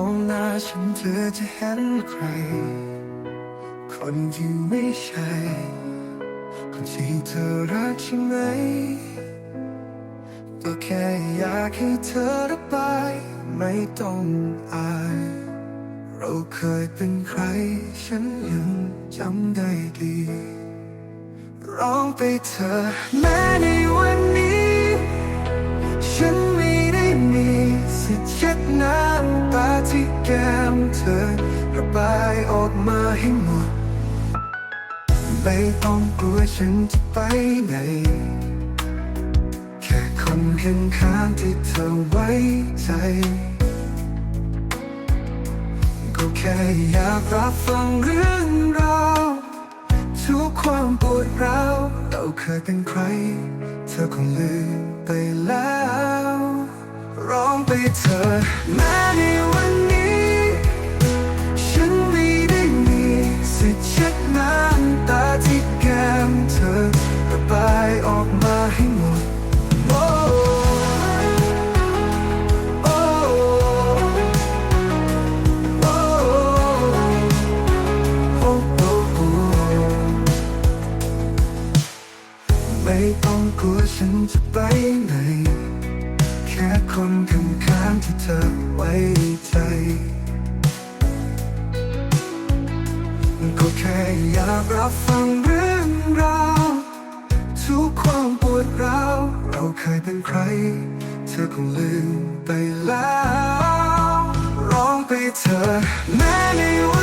องหน้าฉันเธอจะเห็นใคร คนที่ไม่ใช่ คนที่เธอรักใช่ไหม ก็แค่อยากให้เธอระบายไม่ต้องอาย เราเคยเป็นใคร ฉันยังจำได้ดี ร้องไปเธอแม้ในวันนี้ แก้มเธอ ระบายออกมาให้หมด ไม่ต้องกลัวฉันจะไปไหน แค่คนข้างข้างที่เธอไว้ใจ ก็แค่อยากรับฟังเรื่องราวทุกความปวดร้าวเราเคยเป็นใคร เธอคงลืมไปแล้ว ร้องไปเธอแม้ใน ต้องกลัวฉันจะไปไหน แค่คนข้างๆที่เธอไว้ใจก็แค่อยากรับฟังเรื่องราว ทุกความปวดร้าว เราเคยเป็นใคร เธอคงลืมไปแล้ว ร้องไปเธอะแม้ในว